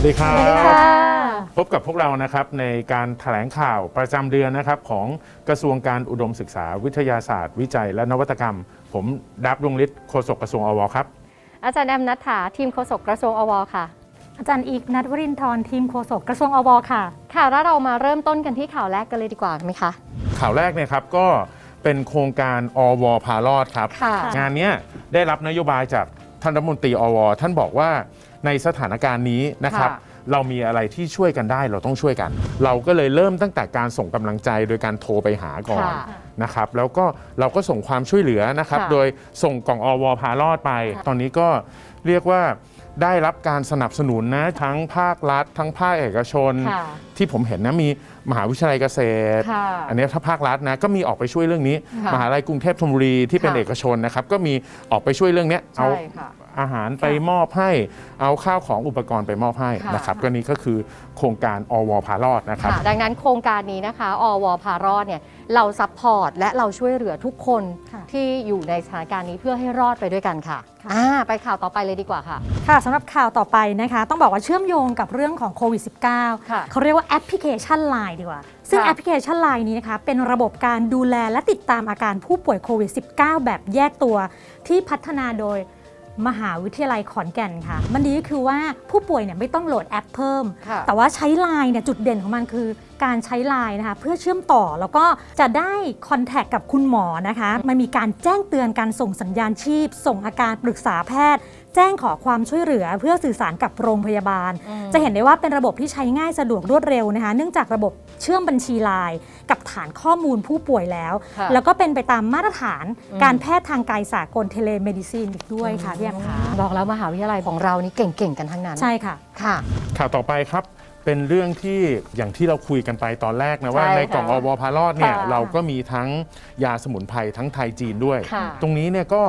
สวัสดีครัสวัสดีบค่ะพบกับพวกเรานะครับในการแถลงข่าวประจำเดือนนะครับของกระทรวงการอุดมศึกษา วิทยาศาสตร์ วิจัย และนวัตกรรม ผมดับดวงฤทธิ์โฆษกกระทรวงอวครับ อาจารย์แอมนัทธาทีมโฆษกกระทรวงอวค่ะ อาจารย์อีกนัทวรินทร์ทีมโฆษกกระทรวงอวค่ะ ค่ะแล้วเรามาเริ่มต้นกันที่ข่าวแรกกันเลยดีกว่าไหมคะ ข่าวแรกเนี่ยครับก็เป็นโครงการอวพารอดครับ ค่ะ งานเนี้ยได้รับนโยบายจากท่านรัฐมนตรีอวท่านบอกว่า ในสถานการณ์นี้นะครับ ค่ะเรามีอะไรที่ช่วยกันได้เราต้องช่วยกัน เราก็เลยเริ่มตั้งแต่การส่งกำลังใจโดยการโทรไปหาก่อนค่ะนะครับแล้วก็เราก็ส่งความช่วยเหลือนะครับ ค่ะ โดยส่งกล่องอวพารอดไปค่ะตอนนี้ก็เรียกว่าได้รับการสนับสนุนนะทั้งภาครัฐ ทั้งภาคเอกชน ค่ะ ที่ผมเห็นนะมีมหาวิทยาลัยเกษตร ค่ะอันนี้ถ้าภาครัฐนะก็มีออกไปช่วยเรื่องนี้ ค่ะมหาลัยกรุงเทพธนบุรีที่เป็นค่ะ เอกชนนะครับก็มีออกไปช่วยเรื่องเนี้ยเอา ใช่ค่ะ อาหารไปมอบให้ เอาข้าวของอุปกรณ์ไปมอบให้ค่ะนะครับก็นี่ก็คือโครงการอวพารอดนะครับค่ะดังนั้นโครงการนี้นะคะ อวพารอดเนี่ยเราซัพพอร์ตและเราช่วยเหลือทุกคนค่ะที่อยู่ในสถานการณ์นี้เพื่อให้รอดไปด้วยกันค่ะค่ะอ่าไปข่าวต่อไปเลยดีกว่าค่ะ ค่ะสำหรับข่าวต่อไปนะคะ ต้องบอกว่าเชื่อมโยงกับเรื่องของโควิด -19 ค่ะเขาเรียกว่าแอปพลิเคชัน Line ดีกว่า ซึ่งค่ะแอปพลิเคชัน Line นี้นะคะ เป็นระบบการดูแลและติดตามอาการผู้ป่วยโควิด -19 แบบแยกตัวที่พัฒนาโดย มหาวิทยาลัยขอนแก่นค่ะ มันดีก็คือว่าผู้ป่วยเนี่ยไม่ต้องโหลดแอปเพิ่มค่ะแต่ว่าใช้ Line เนี่ยจุดเด่นของมันคือ การใช้ Line นะคะเพื่อเชื่อมต่อแล้วก็จะได้คอนแทคกับคุณหมอนะคะมันมีการแจ้งเตือนการส่งสัญญาณชีพ ส่งอาการปรึกษาแพทย์ แจ้งขอความช่วยเหลือเพื่อสื่อสารกับโรงพยาบาลอืมจะเห็นได้ว่าเป็นระบบที่ใช้ง่ายสะดวกรวดเร็วนะคะเนื่องจากระบบเชื่อมบัญชีไลน์กับฐานข้อมูลผู้ป่วยแล้วค่ะแล้วก็เป็นไปตามมาตรฐานอืมการแพทย์ทางไกลสากลเทเลเมดิซินอีกด้วยค่ะพี่แอมค่ะบอกแล้วมหาวิทยาลัยของเรานี่เก่งๆกันทั้งนั้น ใช่ค่ะค่ะ ข่าวต่อไปครับ เป็นเรื่องที่อย่างที่เราคุยกันไปตอนแรกนะว่าใช่ในกล่องอค่ะวพารอดเนี่ยค่ะเราก็มีทั้งยาสมุนไพรทั้งไทยจีนด้วย ค่ะตรงนี้เนี่ยก็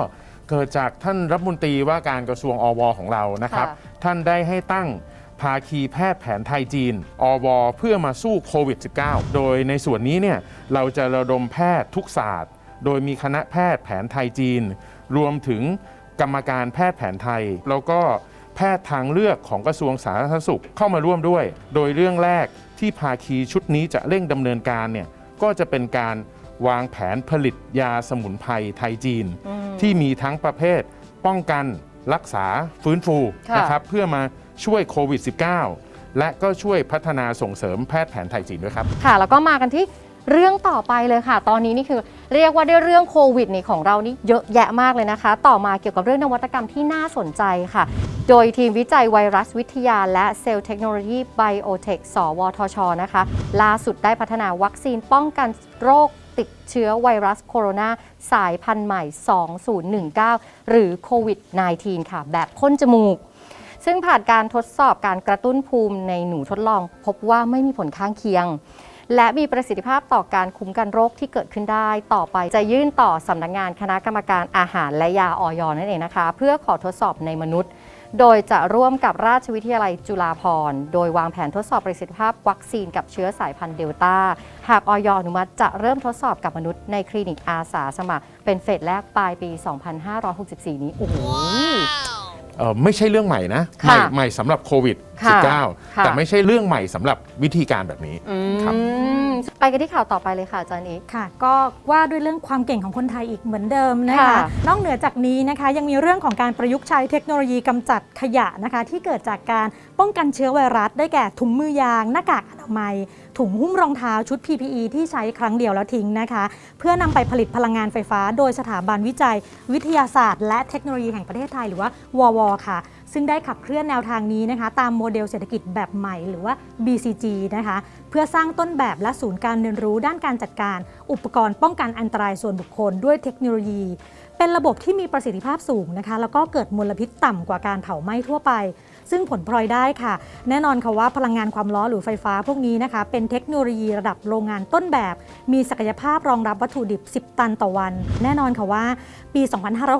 เกิดจากท่านรัฐมนตรีว่าการกระทรวงอวของเรานะครับ ค่ะ ท่านได้ให้ตั้งภาคีแพทย์แผนไทยจีน อว เพื่อมาสู้โควิด -19 โดยในส่วนนี้เนี่ยเราจะระดมแพทย์ทุกศาสตร์ โดยมีคณะแพทย์แผนไทยจีน รวมถึงกรรมการแพทย์แผนไทย แล้วก็แพทย์ทางเลือกของกระทรวงสาธารณสุขเข้ามาร่วมด้วย โดยเรื่องแรกที่ภาคีชุดนี้จะเร่งดำเนินการเนี่ยก็จะเป็นการวางแผนผลิตยาสมุนไพรไทยจีน ที่มีทั้งประเภท ป้องกันรักษาฟื้นฟูค่ะนะครับเพื่อมาช่วยโควิด -19 และก็ช่วยพัฒนาส่งเสริมแพทย์แผนไทยจีนด้วยครับ ค่ะ แล้วก็มากันที่เรื่องต่อไปเลยค่ะ ตอนนี้นี่คือเรียกว่าด้วยเรื่องโควิดนี่ของเรานี่เยอะแยะมากเลยนะคะ ต่อมาเกี่ยวกับเรื่องนวัตกรรมที่น่าสนใจค่ะ โดยทีมวิจัยไวรัสวิทยาและเซลล์เทคโนโลยีไบโอเทค สวทช นะคะ ล่าสุดได้พัฒนาวัคซีนป้องกันโรคติดเชื้อไวรัสโคโรนาสายพันธุ์ใหม่ 2019 หรือโควิด -19 ค่ะ แบบพ่นจมูก ซึ่งผ่านการทดสอบการกระตุ้นภูมิในหนูทดลอง พบว่าไม่มีผลข้างเคียงและมีประสิทธิภาพต่อการคุ้มกันโรคที่เกิดขึ้นได้ ต่อไปจะยื่นต่อสำนักงานคณะกรรมการอาหารและยาออยนั่นเองนะคะ เพื่อขอทดสอบในมนุษย์ โดยจะร่วมกับราชวิทยาลัยจุฬาภรณ์โดยวางแผนทดสอบประสิทธิภาพวัคซีนกับเชื้อสายพันธุ์เดลต้า หากออยอนุมัติจะเริ่มทดสอบกับมนุษย์ในคลินิกอาสาสมัคร เป็นเฟสแรกปลายปี 2564 นี้ โอ้โห เอ่อไม่ใช่เรื่องใหม่นะใหค่ะม่ใหม่สำหรับโควิด ค่ะ -19 แต่ไม่ใช่เรื่องใหม่สำหรับวิธีการแบบนี้ครับอืมไปกันที่ข่าวต่อไปเลยค่ะอาจารย์อีก ค่ะ ก็ว่าด้วยเรื่องความเก่งของคนไทยอีกเหมือนเดิมนะคะ ค่ะ นอกเหนือจากนี้นะคะยังมีเรื่องของการประยุกต์ใช้เทคโนโลยีกำจัดขยะนะคะ ที่เกิดจากการป้องกันเชื้อไวรัสได้แก่ถุงมือยาง หน้ากากอนามัย ถุงหุ้มรองเท้าชุด PPE ที่ใช้ครั้งเดียวแล้วทิ้งนะคะ เพื่อนำไปผลิตพลังงานไฟฟ้า โดยสถาบันวิจัย วิทยาศาสตร์ และเทคโนโลยีแห่งประเทศไทยหรือว่าววค่ะ ซึ่งได้ขับเคลื่อนแนวทางนี้นะคะ ตามโมเดลเศรษฐกิจแบบใหม่หรือว่า BCG นะคะ เพื่อสร้างต้นแบบและศูนย์การเรียนรู้ด้านการจัดการ อุปกรณ์ป้องกันอันตรายส่วนบุคคลด้วยเทคโนโลยีเป็นระบบที่มีประสิทธิภาพสูงนะคะ แล้วก็เกิดมลพิษต่ำกว่าการเผาไหม้ทั่วไป ซึ่งผลพลอยได้ค่ะ แน่นอนค่ะว่าพลังงานความร้อนหรือไฟฟ้าพวกนี้นะคะ เป็นเทคโนโลยีระดับโรงงานต้นแบบ มีศักยภาพรองรับวัตถุดิบ 10 ตันต่อวัน แน่นอนค่ะว่าปี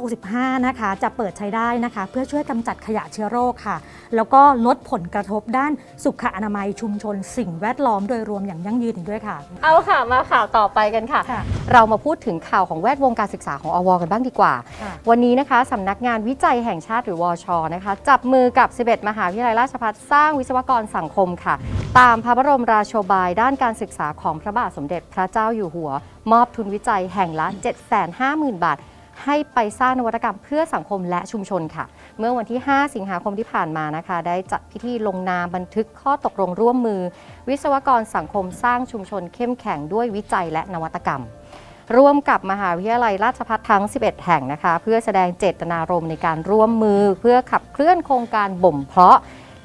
2565 นะคะจะเปิดใช้ได้นะคะ เพื่อช่วยกำจัดขยะเชื้อโรคค่ะ แล้วก็ลดผลกระทบด้านสุขอนามัยชุมชน สิ่งแวดล้อมโดยรวมอย่างยั่งยืนอีกด้วยค่ะ เอาค่ะมาข่าวต่อไปกันค่ะ ค่ะ เรามาพูดถึงข่าวของแวดวงการศึกษาของอวกันบ้างดีกว่า ค่ะ วันนี้นะคะสำนักงานวิจัยแห่งชาติหรือวชนะคะ จับมือกับ11มหาวิทยาลัยราชภัฏสร้างวิศวกรสังคมค่ะ ตามพระบรมราโชบายด้านการศึกษาของพระบาทสมเด็จพระเจ้าอยู่หัว มอบทุนวิจัยแห่งละ 750,000 บาท ให้ไปสร้างนวัตกรรมเพื่อสังคมและชุมชนค่ะ เมื่อวันที่ 5 สิงหาคมที่ผ่านมานะคะ ได้จัดพิธีลงนามบันทึกข้อตกลงร่วมมือ วิศวกรสังคมสร้างชุมชนเข้มแข็งด้วยวิจัยและนวัตกรรม ร่วมกับมหาวิทยาลัยราชภัฏทั้ง 11 แห่งนะคะ เพื่อแสดงเจตนารมณ์ในการร่วมมือ เพื่อขับเคลื่อนโครงการบ่มเพาะ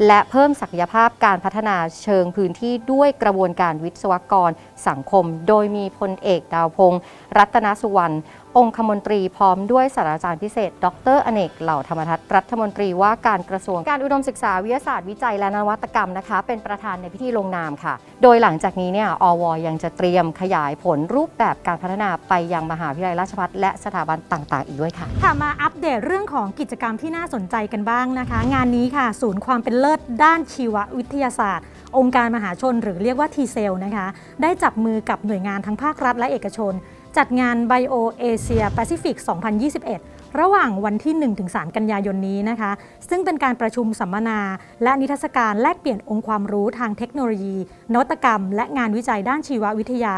และเพิ่มศักยภาพการพัฒนาเชิงพื้นที่ด้วยกระบวนการวิศวกรสังคม โดยมีพลเอกดาวพงศ์รัตนสุวรรณ องคมนตรีพร้อมด้วยศาสตราจารย์พิเศษ ดรอเนก เหล่าธรรมทัศน์รัฐมนตรีว่าการกระทรวงการอุดมศึกษาวิทยาศาสตร์วิจัยและนวัตกรรมนะคะ เป็นประธานในพิธีลงนามค่ะ โดยหลังจากนี้เนี่ยอวยังจะเตรียมขยายผลรูปแบบการพัฒนาไปยังมหาวิทยาลัยราชภัฏและสถาบันต่างๆ อีกด้วยค่ะ ค่ะมาอัปเดตเรื่องของกิจกรรมที่น่าสนใจกันบ้างนะคะ งานนี้ค่ะ ศูนย์ความเป็นเลิศด้านชีววิทยาศาสตร์ องค์การมหาชน หรือเรียกว่าทีเซลนะคะ ได้จับมือกับหน่วยงานทั้งภาครัฐและเอกชน จัดงาน Bio Asia Pacific 2021 ระหว่างวันที่ 1-3 กันยายนนี้นะคะ ซึ่งเป็นการประชุมสัมมนา และนิทรรศการแลกเปลี่ยนองค์ความรู้ทางเทคโนโลยี นวัตกรรม และงานวิจัยด้านชีววิทยา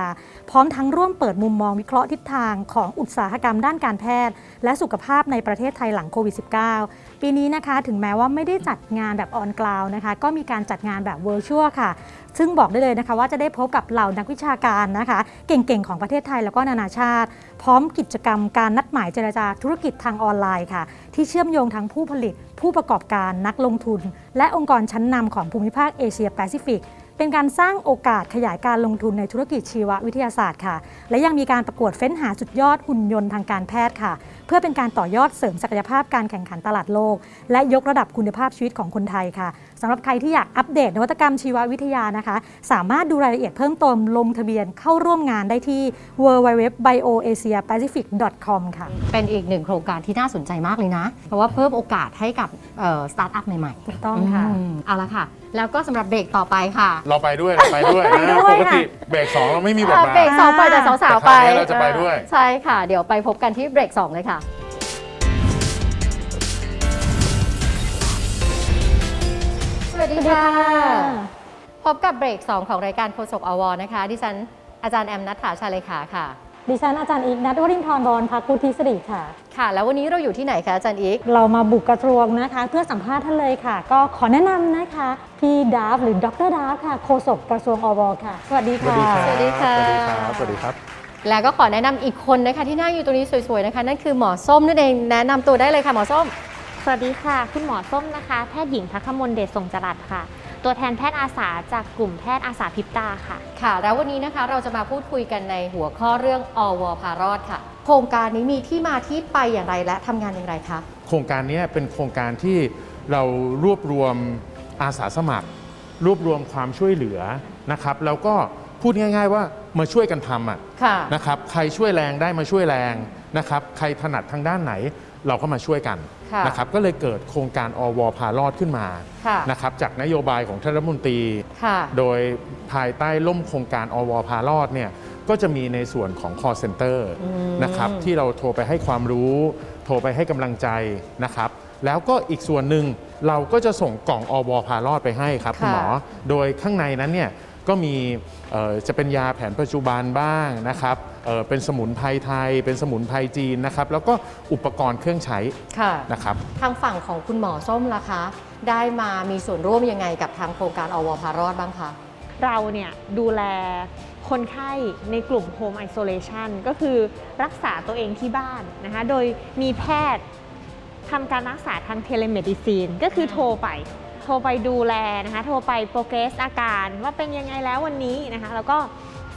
พร้อมทั้งร่วมเปิดมุมมองวิเคราะห์ทิศทางของอุตสาหกรรมด้านการแพทย์ และสุขภาพในประเทศไทยหลังโควิด -19 ปีนี้นะคะถึงแม้ว่าไม่ได้จัดงานแบบออนกราวนะคะ ก็มีการจัดงานแบบเวอร์ชวลค่ะ ซึ่งบอกได้เลยนะคะ ว่าจะได้พบกับเหล่านักวิชาการนะคะ เก่งๆ ของประเทศไทยแล้วก็นานาชาติ พร้อมกิจกรรมการนัดหมายเจรจาธุรกิจทางออนไลน์ค่ะ ที่เชื่อมโยงทั้งผู้ผลิต ผู้ประกอบการนักลงทุน และองค์กรชั้นนำของภูมิภาคเอเชียแปซิฟิกเป็นการสร้างโอกาสขยายการลงทุนในธุรกิจชีววิทยาศาสตร์ค่ะ และยังมีการประกวดเฟ้นหาสุดยอดหุ่นยนต์ทางการแพทย์ค่ะ เพื่อเป็นการต่อยอดเสริมศักยภาพการแข่งขันตลาดโลก และยกระดับคุณภาพชีวิตของคนไทยค่ะสำหรับใครที่อยากอัปเดตนวัตกรรมชีววิทยานะคะ สามารถดูรายละเอียดเพิ่มเติมลงทะเบียนเข้าร่วมงานได้ที่ www.bioasiapacific.com ค่ะเป็นอีกหนึ่งโครงการที่น่าสนใจมากเลยนะ เพราะว่าเพิ่มโอกาสให้กับสตาร์ทอัพใหม่ๆถูกต้องค่ะมเอาละค่ะ แล้วก็สำหรับเบรกต่อไปค่ะ เราไปด้วยเราไปด้วยไปด้นะวยปกติค่ะเบรกสองเราไม่มีบทบาทเบรกสองไปแต่สาวๆไปแต่คราวนี้เราจะไปด้วย ใช่ค่ะ เดี๋ยวไปพบกันที่เบรกสองเลยค่ะ วัสดีค่ะ พบกับเบรก 2 ของรายการโคศกอวนะคะ ดิฉันอาจารย์แอมนัทถาชาเลขาค่ะ ดิฉันอาจารย์อีกนัทวรินทร์บอลพักกุธิสริค่ะ ค่ะ แล้ววันนี้เราอยู่ที่ไหนคะอาจารย์อีก เรามาบุกกระทรวงนะคะ เพื่อสัมภาษณ์ท่านเลยค่ะ ก็ขอแนะนำนะคะพี่ดาฟหรือดรดาฟค่ะโฆษกกระทรวงอวค่ะ สวัสดีสวัสค่ะดีครับสวัสดีค่ะ สวัสดีครับ สวัสดีครับ แล้วก็ขอแนะนำอีกคนนะคะที่นั่งอยู่ตรงนี้สวยๆนะคะ นั่นคือหมอส้มนั่นเอง แนะนำตัวได้เลยค่ะหมอส้ม สวัสดีค่ะ คุณหมอส้มนะคะ แพทย์หญิงพักขมลเดชทรงจรัสค่ะ ตัวแทนแพทย์อาสาจากกลุ่มแพทย์อาสาพริบตาค่ะ ค่ะ แล้ววันนี้นะคะเราจะมาพูดคุยกันในหัวข้อเรื่องอวพารอดค่ะ โครงการนี้มีที่มาที่ไปอย่างไรและทำงานอย่างไรคะ โครงการนี้เป็นโครงการที่เรารวบรวมอาสาสมัคร รวบรวมความช่วยเหลือนะครับแล้วก็พูดง่ายๆว่ามาช่วยกันทำอะค่ะนะครับใครช่วยแรงได้มาช่วยแรงนะครับใครถนัดทางด้านไหนเราก็มาช่วยกัน ค่ะนะครับก็เลยเกิดโครงการอวพารอดขึ้นมาค่ะนะครับจากนโยบายของท่านรัฐมนตรี ค่ะโดยภายใต้ล่มโครงการอวพารอดเนี่ยก็จะมีในส่วนของ call center อืมนะครับที่เราโทรไปให้ความรู้ โทรไปให้กำลังใจนะครับ แล้วก็อีกส่วนหนึ่งเราก็จะส่งกล่องอวพารอดไปให้ครับคุณหมอ โดยข้างในนั้นเนี่ยก็มีเอ่อจะเป็นยาแผนปัจจุบันบ้างนะครับ เอ่อเป็นสมุนไพรไทย เป็นสมุนไพรจีนนะครับ แล้วก็อุปกรณ์เครื่องใช้ค่ะ นะครับ ทางฝั่งของคุณหมอส้มล่ะคะ ได้มามีส่วนร่วมยังไงกับทางโครงการอวพารอดบ้างคะ เราเนี่ยดูแลคนไข้ในกลุ่ม Home Isolation ก็คือรักษาตัวเองที่บ้านนะคะ โดยมีแพทย์ทำการรักษาทางเทเลเมดิซีนก็คือโทรไป โทรไปดูแลนะคะ โทรไปโปรเกรสอาการว่าเป็นยังไงแล้ววันนี้นะคะ แล้วก็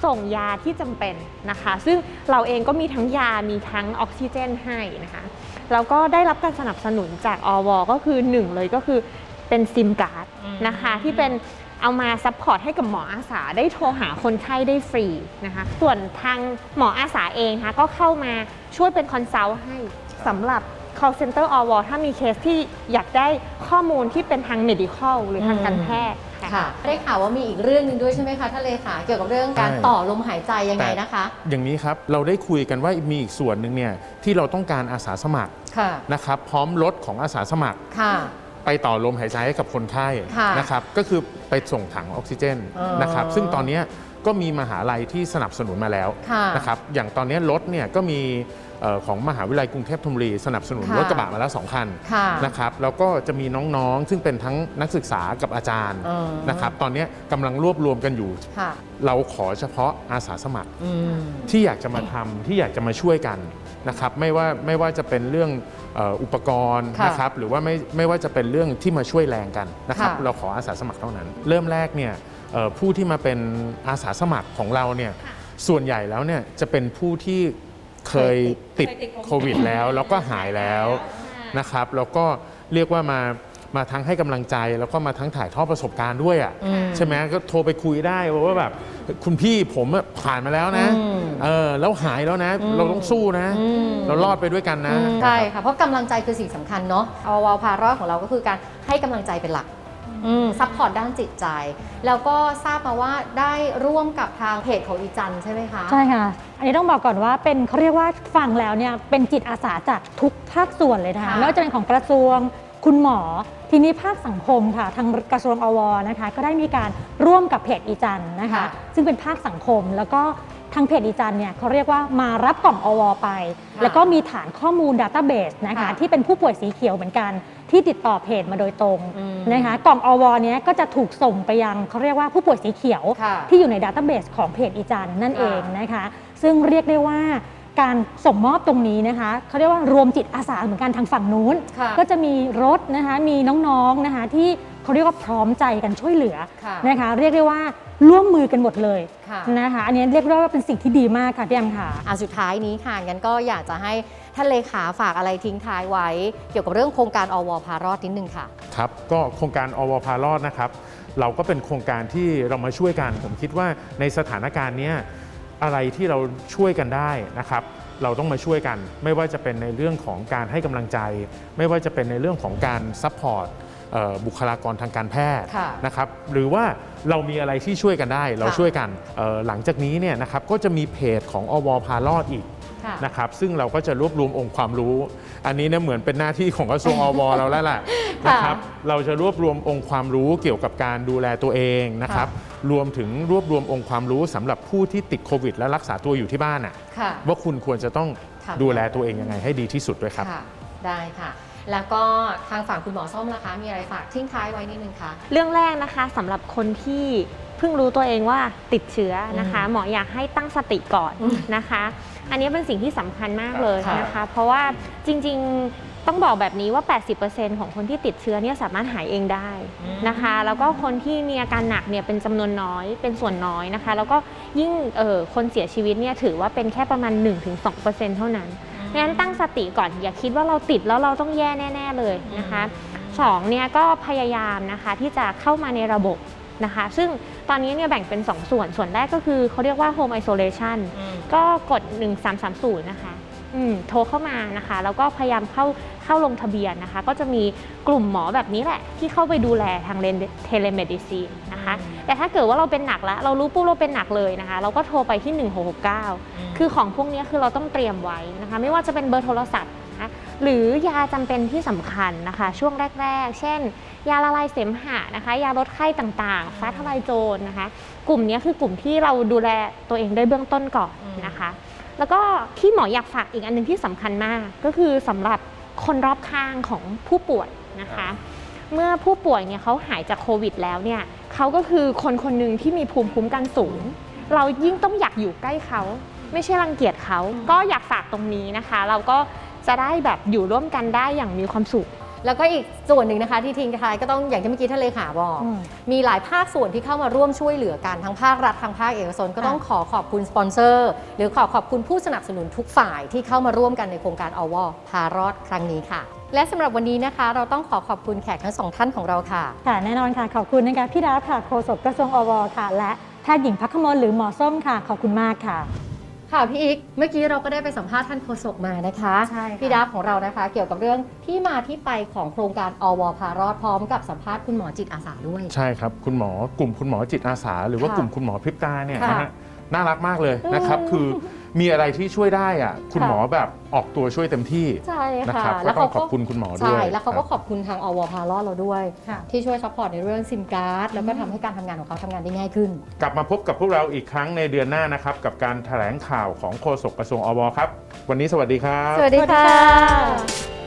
ส่งยาที่จำเป็นนะคะ ซึ่งเราเองก็มีทั้งยามีทั้งออกซิเจนให้นะคะแล้วก็ได้รับการสนับสนุนจากอวก็คือหนึ่งเลยก็คือเป็นซิมการ์ดอืมนะคะที่เป็นเอามาซัพพอร์ตให้กับหมออาสาได้โทรหาคนไข้ได้ฟรีนะคะ ส่วนทางหมออาสาเองนะคะก็เข้ามาช่วยเป็นคอนซัลท์ให้สำหรับ call center อวถ้ามีเคสที่อยากได้ข้อมูลที่เป็นทาง medical หรือทางการแพทย์ ค่ะ ได้ข่าวว่ามีอีกเรื่องหนึ่งด้วยใช่ไหมคะท่านเลขาเกี่ยวกับเรื่องการใช่ ต่อลมหายใจยังไงนะคะ อย่างนี้ครับ เราได้คุยกันว่ามีอีกส่วนหนึ่งเนี่ยที่เราต้องการอาสาสมัครค่ะ นะครับพร้อมรถของอาสาสมัคร ค่ะ ไปต่อลมหายใจให้กับคนไข้ค่ะนะครับก็คือไปส่งถังออกซิเจนอ๋อนะครับซึ่งตอนเนี้ย ก็มีมหาลัยที่สนับสนุนมาแล้วค่ะนะครับอย่างตอนเนี้ยรถเนี่ยก็มีเอ่อของมหาวิทยาลัยกรุงเทพธนบุรีสนับสนุนค่ะรถกระบะมาแล้วสองคันค่ะนะครับแล้วก็จะมีน้องๆ ซึ่งเป็นทั้งนักศึกษากับอาจารย์อ๋อนะครับตอนเนี้ยกำลังรวบรวมกันอยู่ค่ะเราขอเฉพาะอาสาสมัครอืมที่อยากจะมาทำที่อยากจะมาช่วยกันนะครับไม่ว่าไม่ว่าจะเป็นเรื่องเอ่ออุปกรณ์ค่ะนะครับหรือว่าไม่ไม่ว่าจะเป็นเรื่องที่มาช่วยแรงกันนะครับค่ะเราขออาสาสมัครเท่านั้น เริ่มแรกเนี่ยเอ่อ ผู้ที่มาเป็นอาสาสมัครของเราเนี่ยส่วนใหญ่แล้วเนี่ยจะเป็นผู้ที่เคยติดโควิดแล้ว แล้วก็หายแล้วนะครับ แล้วก็เรียกว่ามามาทั้งให้กำลังใจแล้วก็มาทั้งถ่ายทอดประสบการณ์ด้วยอะอืมใช่ไหมก็โทรไปคุยได้ว่าแบบคุณพี่ผมอะผ่านมาแล้วนะอืมเออแล้วหายแล้วนะอืมเราต้องสู้นะอืมเรารอดไปด้วยกันนะอืมใช่นะครับค่ะเพราะกำลังใจคือสิ่งสำคัญเนาะอวพารอดของเราก็คือการให้กำลังใจเป็นหลัก ซัพพอร์ตด้านจิตใจ แล้วก็ทราบมาว่าได้ร่วมกับทางเพจของอีจันใช่ไหมคะ ใช่ค่ะ อันนี้ต้องบอกก่อนว่าเป็นเขาเรียกว่าฟังแล้วเนี่ยเป็นจิตอาสาจากทุกภาคส่วนเลยนะคะค่ะ ไม่ว่าจะเป็นของกระทรวง คุณหมอ ทีนี้ภาคสังคมค่ะ ทางกระทรวงอวนะคะ ก็ได้มีการร่วมกับเพจอีจันนะคะค่ะซึ่งเป็นภาคสังคมแล้วก็ ทางเพจอีจันเนี่ยเขาเรียกว่ามารับกล่องอวไปค่ะแล้วก็มีฐานข้อมูล Database นะคะ ค่ะที่เป็นผู้ป่วยสีเขียวเหมือนกัน ที่ติดต่อเพจมาโดยตรงอืมนะคะกล่องอวเนี้ยก็จะถูกส่งไปยังเขาเรียกว่าผู้ป่วยสีเขียว ค่ะที่อยู่ในดัตเตอร์เบสของเพจอีจันนั่นค่ะเองนะคะ ซึ่งเรียกได้ว่าการส่งมอบตรงนี้นะคะเขาเรียกว่ารวมจิตอาสาเหมือนกันทางฝั่งนู้น ค่ะ ก็จะมีรถนะคะมีน้องๆนะคะที่เขาเรียกว่าพร้อมใจกันช่วยเหลือ ค่ะ นะคะเรียกได้ว่า ร่วมมือกันหมดเลยค่ะ นะคะอันนี้เรียกได้ว่าเป็นสิ่งที่ดีมากค่ะพี่แอมค่ะ อะสุดท้ายนี้ค่ะงั้นก็อยากจะให้ท่านเลขาฝากอะไรทิ้งท้ายไว้ เกี่ยวกับเรื่องโครงการอวพารอดนิดนึงค่ะ ครับก็โครงการอวพารอดนะครับ เราก็เป็นโครงการที่เรามาช่วยกัน ผมคิดว่าในสถานการณ์เนี้ยอะไรที่เราช่วยกันได้นะครับ เราต้องมาช่วยกัน ไม่ว่าจะเป็นในเรื่องของการให้กำลังใจ ไม่ว่าจะเป็นในเรื่องของการซัพพอร์ตเอ่อบุคลากรทางการแพทย์ค่ะ นะครับหรือว่า เรามีอะไรที่ช่วยกันได้ เราค่ะช่วยกันเอ่อหลังจากนี้เนี่ยนะครับก็จะมีเพจของอวพารอดอีกค่ะนะครับซึ่งเราก็จะรวบรวมองค์ความรู้ อันนี้เนี่ยเหมือนเป็นหน้าที่ของกระทรวงอวเราแล้วแหละค่ะนะครับเราจะรวบรวมองค์ความรู้เกี่ยวกับการดูแลตัวเองนะครับรวมถึงรวบรวมองค์ความรู้สำหรับผู้ที่ติดโควิด และรักษาตัวอยู่ที่บ้านน่ะค่ะว่าคุณควรจะต้องทำดูแลตัวเองยังไงให้ดีที่สุดด้วยครับค่ะได้ค่ะ แล้วก็ทางฝั่งคุณหมอส้มล่ะคะ มีอะไรฝากทิ้งท้ายไว้นิดนึงคะ เรื่องแรกนะคะสำหรับคนที่เพิ่งรู้ตัวเองว่าติดเชื้อนะคะอืมหมออยากให้ตั้งสติก่อนอืมนะคะ อันนี้เป็นสิ่งที่สำคัญมากเลยค่ะนะคะ เพราะว่าจริงๆต้องบอกแบบนี้ว่า 80%ของคนที่ติดเชื้อเนี่ยสามารถหายเองได้นะคะ แล้วก็คนที่มีอาการหนักเนี่ยเป็นจำนวนน้อยเป็นส่วนน้อยนะคะ แล้วก็ยิ่งเออคนเสียชีวิตเนี่ยถือว่าเป็นแค่ประมาณ 1-2%เท่านั้น งั้นตั้งสติก่อนอย่าคิดว่าเราติดแล้วเราต้องแย่แน่ ๆเลยนะคะสองเนี่ยก็พยายามนะคะที่จะเข้ามาในระบบนะคะ ซึ่งตอนนี้เนี่ยแบ่งเป็น 2 ส่วนส่วนแรกก็คือเขาเรียกว่า home isolation ก็กด 1330 นะคะอืม โทรเข้ามานะคะ แล้วก็พยายามเข้าเข้าลงทะเบียนนะคะ ก็จะมีกลุ่มหมอแบบนี้แหละ ที่เข้าไปดูแลทางเทเลเมดิซีนนะคะ แต่ถ้าเกิดว่าเราเป็นหนักแล้ว เรารู้ปุ๊บเราเป็นหนักเลยนะคะ เราก็โทรไปที่ 1669 คือของพวกนี้คือเราต้องเตรียมไว้นะคะ ไม่ว่าจะเป็นเบอร์โทรศัพท์นะคะหรือยาจำเป็นที่สำคัญนะคะ ช่วงแรก ๆ เช่น ยาละลายเสมหะนะคะ ยาลดไข้ต่างๆ ฟ้าทลายโจรนะคะ กลุ่มนี้คือกลุ่มที่เราดูแลตัวเองได้เบื้องต้นก่อนนะคะ แล้วก็ที่หมออยากฝากอีกอันหนึงที่สำคัญมาก ก็คือสำหรับคนรอบข้างของผู้ป่วยนะคะ เมื่อผู้ป่วยเนี่ยเขาหายจากโควิดแล้วเนี่ยเขาก็คือคนคนหนึ่งที่มีภูมิคุ้มกันสูง เรายิ่งต้องอยากอยู่ใกล้เขาไม่ใช่รังเกียจเขาก็อยากฝากตรงนี้นะคะ เราก็จะได้แบบอยู่ร่วมกันได้อย่างมีความสุข แล้วก็อีกส่วนหนึ่งนะคะที่ทิ้งท้ายก็ต้องอย่างที่เมื่อกี้ท่านเลขาบอกอืมมีหลายภาคส่วนที่เข้ามาร่วมช่วยเหลือกันทั้งภาครัฐทั้งภาคเอกชนก็ต้องขอขอบคุณสปอนเซอร์ หรือขอขอบคุณผู้สนับสนุนทุกฝ่ายที่เข้ามาร่วมกันในโครงการอวพารอดครั้งนี้ค่ะ และสำหรับวันนี้นะคะ เราต้องขอขอบคุณแขกทั้งสองท่านของเราค่ะค่ะแน่นอนค่ะขอบคุณนะคะพี่ดาบค่ะโฆษกกระทรวงอวค่ะ และแพทย์หญิงพักขมลหรือหมอส้มค่ะ ขอบคุณมากค่ะ ค่ะพี่อีกเมื่อกี้เราก็ได้ไปสัมภาษณ์ท่านโฆษกมานะคะใช่ค่ะพี่ดับของเรานะคะเกี่ยวกับเรื่องที่มาที่ไปของโครงการอวพารอดพร้อมกับสัมภาษณ์คุณหมอจิตอาสาด้วย ใช่ครับคุณหมอกลุ่มคุณหมอจิตอาสา หรือว่าค่ะกลุ่มคุณหมอพริบตาเนี่ยค่ะนะฮะน่ารักมากเลยนะครับคือ มีอะไรที่ช่วยได้อะคุณค่ะหมอแบบออกตัวช่วยเต็มที่ใช่นะค่ะครับก็ต้องขอบคุณคุณหมอด้ใช่วยแล้วเขาก็ขอบคุณทางอวพารอดเราด้วย ค่ะ ที่ช่วยซัพพอร์ตในเรื่องซิมการ์ดแล้วก็ทำให้การทำงานของเขาทำงานได้ง่ายขึ้น กลับมาพบกับพวกเราอีกครั้งในเดือนหน้านะครับ กับการแถลงข่าวของโฆษกกระทรวงอวครับ วันนี้สวัสดีครับ สวัสดีสวัสดีค่ะค่ะ